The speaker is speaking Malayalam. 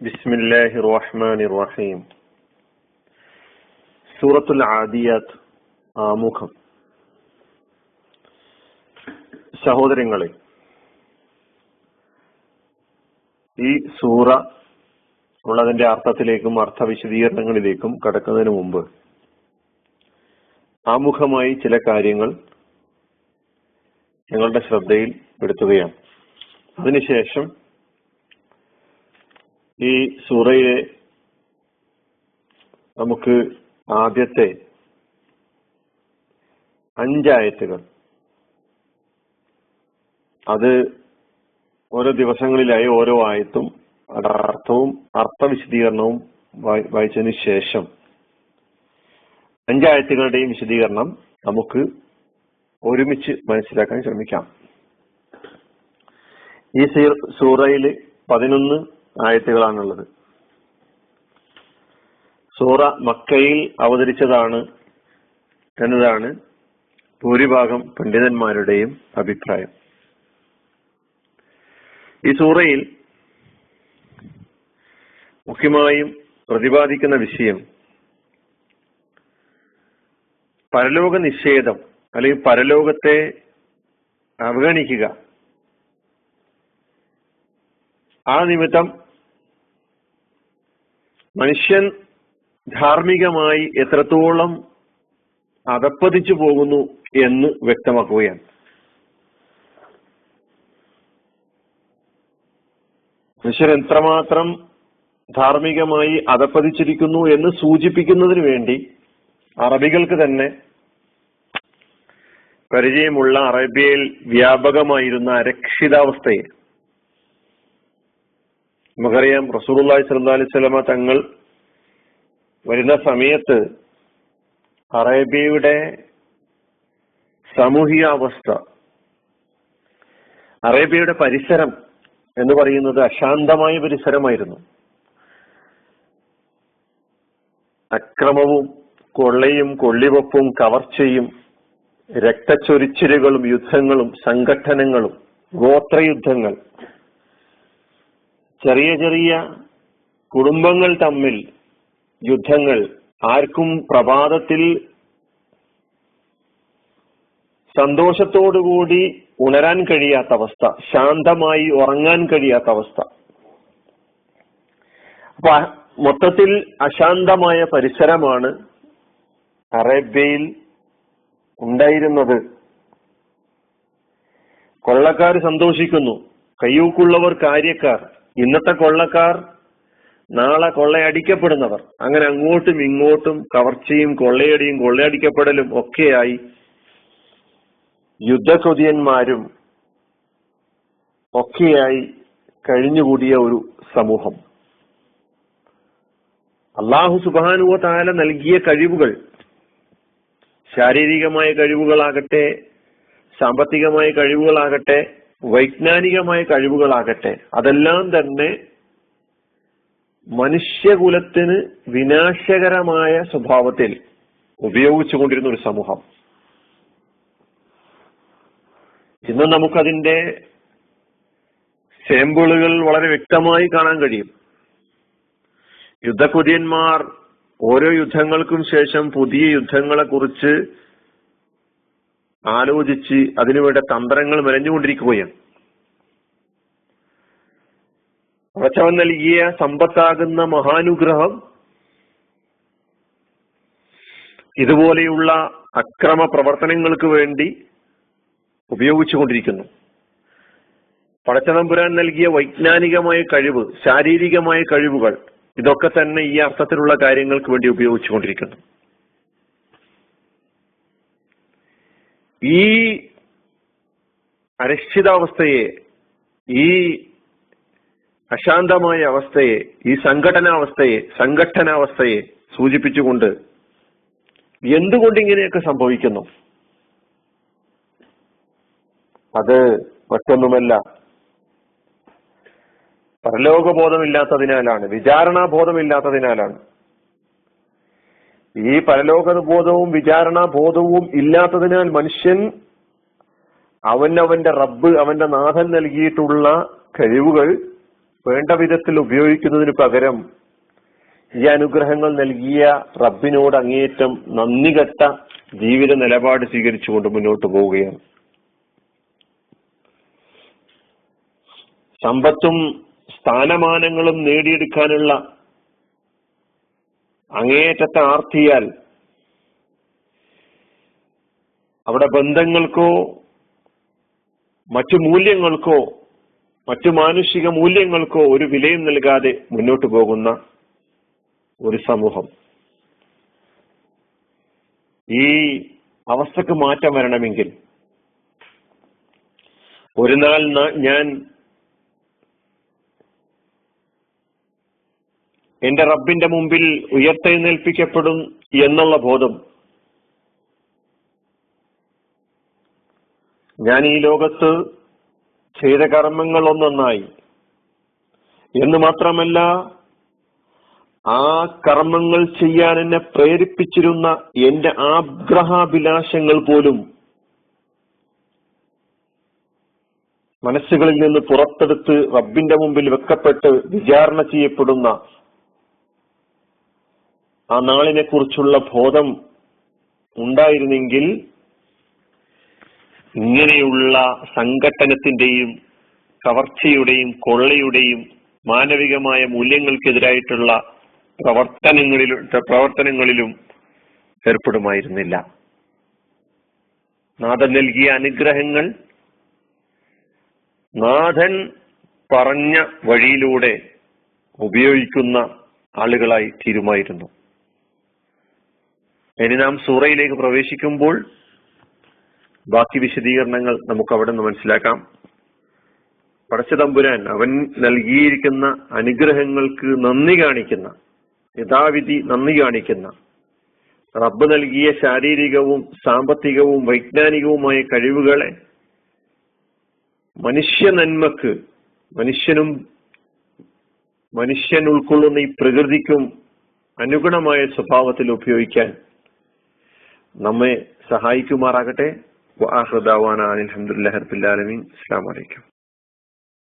ബിസ്മില്ലാഹി റഹ്മാൻ റഹീം സൂറത്തുൽ ആദിയാത്ത് ആമുഖം. സഹോദരങ്ങളെ ഈ സൂറ ഉള്ളതിന്റെ അർത്ഥത്തിലേക്കും അർത്ഥ വിശദീകരണങ്ങളിലേക്കും കടക്കുന്നതിന് മുമ്പ് ആമുഖമായി ചില കാര്യങ്ങൾ ഞങ്ങളുടെ ശ്രദ്ധയിൽ പെടുത്തുകയാണ്. അതിനുശേഷം ഈ സൂറയിലെ നമുക്ക് ആദ്യത്തെ അഞ്ചായത്തുകൾ. അത് ഓരോ ദിവസങ്ങളിലായി ഓരോ ആയത്തും അർത്ഥവും അർത്ഥവിശദീകരണവും വായിച്ചതിന് ശേഷം അഞ്ചായത്തുകളുടെയും വിശദീകരണം നമുക്ക് ഒരുമിച്ച് മനസ്സിലാക്കാൻ ശ്രമിക്കാം. ഈ സൂറയിൽ പതിനൊന്ന് ആയത്തുകളാണുള്ളത്. സൂറ മക്കയിൽ അവതരിച്ചതാണ് എന്നതാണ് ഭൂരിഭാഗം പണ്ഡിതന്മാരുടെയും അഭിപ്രായം. ഈ സൂറയിൽ മുഖ്യമായും പ്രതിപാദിക്കുന്ന വിഷയം പരലോക നിഷേധം അല്ലെങ്കിൽ പരലോകത്തെ അവഗണിക്കുക. ആ നിമിത്തം മനുഷ്യൻ ധാർമ്മികമായി എത്രത്തോളം അതപ്പതിച്ചു പോകുന്നു എന്ന് വ്യക്തമാക്കുകയാണ്. മനുഷ്യൻ എത്രമാത്രം ധാർമ്മികമായി അതപ്പതിച്ചിരിക്കുന്നു എന്ന് സൂചിപ്പിക്കുന്നതിന് വേണ്ടി അറബികൾക്ക് തന്നെ പരിചയമുള്ള അറേബ്യയിൽ വ്യാപകമായിരുന്ന അരക്ഷിതാവസ്ഥയെ നമുക്കറിയാം റസൂർല്ലാഹി സ്വല്ലാ അലൈഹി സ്വലമ തങ്ങൾ വരുന്ന സമയത്ത് അറേബ്യയുടെ സാമൂഹിക അവസ്ഥ അറേബ്യയുടെ പരിസരം എന്ന് പറയുന്നത് അശാന്തമായ പരിസരമായിരുന്നു. അക്രമവും കൊള്ളയും കൊള്ളിവപ്പും കവർച്ചയും രക്തച്ചൊരിച്ചിലുകളും യുദ്ധങ്ങളും സംഘട്ടനങ്ങളും ഗോത്രയുദ്ധങ്ങൾ ചെറിയ ചെറിയ കുടുംബങ്ങൾ തമ്മിൽ യുദ്ധങ്ങൾ ആർക്കും പ്രഭാതത്തിൽ സന്തോഷത്തോടുകൂടി ഉണരാൻ കഴിയാത്ത അവസ്ഥ ശാന്തമായി ഉറങ്ങാൻ കഴിയാത്ത അവസ്ഥ. അപ്പൊ മൊത്തത്തിൽ അശാന്തമായ പരിസരമാണ് അറേബ്യയിൽ ഉണ്ടായിരുന്നത്. കൊള്ളക്കാർ സന്തോഷിക്കുന്നു. കയ്യൂക്കുള്ളവർ കാര്യക്കാർ. ഇന്നത്തെ കൊള്ളക്കാർ നാളെ കൊള്ളയടിക്കപ്പെടുന്നവർ. അങ്ങനെ അങ്ങോട്ടും ഇങ്ങോട്ടും കവർച്ചയും കൊള്ളയടിയും കൊള്ളയടിക്കപ്പെടലും ഒക്കെയായി യുദ്ധകൊതിയന്മാരും ഒക്കെയായി കഴിഞ്ഞുകൂടിയ ഒരു സമൂഹം. അള്ളാഹു സുബാനുവ താല നൽകിയ കഴിവുകൾ ശാരീരികമായ കഴിവുകളാകട്ടെ സാമ്പത്തികമായ കഴിവുകളാകട്ടെ വൈജ്ഞാനികമായ കഴിവുകളാകട്ടെ അതെല്ലാം തന്നെ മനുഷ്യകുലത്തിന് വിനാശകരമായ സ്വഭാവത്തിൽ ഉപയോഗിച്ചുകൊണ്ടിരുന്ന ഒരു സമൂഹം. ഇന്ന് നമുക്കതിന്റെ സാമ്പിളുകൾ വളരെ വ്യക്തമായി കാണാൻ കഴിയും. യുദ്ധകുര്യന്മാർ ഓരോ യുദ്ധങ്ങൾക്കും ശേഷം പുതിയ യുദ്ധങ്ങളെ കുറിച്ച് ആലോചിച്ച് അതിനുവേണ്ട തന്ത്രങ്ങൾ മെനഞ്ഞുകൊണ്ടിരിക്കുകയാണ്. പടച്ചവൻ നൽകിയ സമ്പത്താകുന്ന മഹാനുഗ്രഹം ഇതുപോലെയുള്ള അക്രമ പ്രവർത്തനങ്ങൾക്ക് വേണ്ടി ഉപയോഗിച്ചുകൊണ്ടിരിക്കുന്നു. പടച്ചതമ്പുരാൻ നൽകിയ വൈജ്ഞാനികമായ കഴിവ് ശാരീരികമായ കഴിവുകൾ ഇതൊക്കെ തന്നെ ഈ അർത്ഥത്തിലുള്ള കാര്യങ്ങൾക്ക് വേണ്ടി ഉപയോഗിച്ചുകൊണ്ടിരിക്കുന്നു. ഈ അനിശ്ചിതാവസ്ഥയെ ഈ അശാന്തമായ അവസ്ഥയെ ഈ സംഘടനാവസ്ഥയെ സംഘട്ടനാവസ്ഥയെ സൂചിപ്പിച്ചുകൊണ്ട് എന്തുകൊണ്ട് ഇങ്ങനെയൊക്കെ സംഭവിക്കുന്നു? അത് മറ്റൊന്നുമല്ല. പരലോകബോധമില്ലാത്തതിനാലാണ് വിചാരണാബോധമില്ലാത്തതിനാലാണ്. ഈ പരലോകബോധവും വിചാരണാബോധവും ഇല്ലാത്തതിനാൽ മനുഷ്യൻ അവനവന്റെ റബ്ബ് അവന്റെ നാഥൻ നൽകിയിട്ടുള്ള കഴിവുകൾ വേണ്ട വിധത്തിൽ ഉപയോഗിക്കുന്നതിന് പകരം ഈ അനുഗ്രഹങ്ങൾ നൽകിയ റബ്ബിനോട് അങ്ങേയറ്റം നന്ദി കെട്ട ജീവിത നിലപാട് സ്വീകരിച്ചുകൊണ്ട് മുന്നോട്ട് പോവുകയാണ്. സമ്പത്തും സ്ഥാനമാനങ്ങളും നേടിയെടുക്കാനുള്ള അങ്ങേയറ്റത്തെ ആർത്തിയാൽ അവിടെ ബന്ധങ്ങൾക്കോ മറ്റു മൂല്യങ്ങൾക്കോ മറ്റു മാനുഷിക മൂല്യങ്ങൾക്കോ ഒരു വിലയും നൽകാതെ മുന്നോട്ട് പോകുന്ന ഒരു സമൂഹം. ഈ അവസ്ഥക്ക് മാറ്റം വരണമെങ്കിൽ ഒരു നാൾ ഞാൻ എന്റെ റബ്ബിന്റെ മുമ്പിൽ ഉയർത്തെഴുന്നേൽപ്പിക്കപ്പെടും എന്നുള്ള ബോധം. ഞാൻ ഈ ലോകത്ത് ചെയ്ത കർമ്മങ്ങൾ ഒന്നൊന്നായി. എന്ന് മാത്രമല്ല ആ കർമ്മങ്ങൾ ചെയ്യാൻ എന്നെ പ്രേരിപ്പിച്ചിരുന്ന എന്റെ ആഗ്രഹാഭിലാഷങ്ങൾ പോലും മനസ്സുകളിൽ നിന്ന് പുറത്തെടുത്ത് റബ്ബിന്റെ മുമ്പിൽ വെക്കപ്പെട്ട് വിചാരണ ചെയ്യപ്പെടുന്ന ആ നാളിനെ കുറിച്ചുള്ള ബോധം ഉണ്ടായിരുന്നെങ്കിൽ ഇങ്ങനെയുള്ള സംഘട്ടനത്തിന്റെയും കവർച്ചയുടെയും കൊള്ളയുടെയും മാനവികമായ മൂല്യങ്ങൾക്കെതിരായിട്ടുള്ള പ്രവർത്തനങ്ങളിലും പ്രവർത്തനങ്ങളിലും ഏർപ്പെടുമായിരുന്നില്ല. നാഥൻ നൽകിയ അനുഗ്രഹങ്ങൾ നാഥൻ പറഞ്ഞ വഴിയിലൂടെ ഉപയോഗിക്കുന്ന ആളുകളായി തീരുമായിരുന്നു. ഇനി നാം സൂറയിലേക്ക് പ്രവേശിക്കുമ്പോൾ ബാക്കി വിശദീകരണങ്ങൾ നമുക്ക് അവിടെ നിന്ന് മനസ്സിലാക്കാം പടച്ചതമ്പുരാൻ അവൻ നൽകിയിരിക്കുന്ന അനുഗ്രഹങ്ങൾക്ക് നന്ദി കാണിക്കുന്ന യഥാവിധി നന്ദി കാണിക്കുന്ന റബ്ബ് നൽകിയ ശാരീരികവും സാമ്പത്തികവും വൈജ്ഞാനികവുമായ കഴിവുകളെ മനുഷ്യ നന്മക്ക് മനുഷ്യനും മനുഷ്യൻ ഉൾക്കൊള്ളുന്ന ഈ പ്രകൃതിക്കും അനുഗുണമായ സ്വഭാവത്തിൽ ഉപയോഗിക്കാൻ നമ്മെ സഹായിക്കുമാറാകട്ടെ. അലഹമുല്ലാ റബിൻ അസ്സാം വലൈക്കും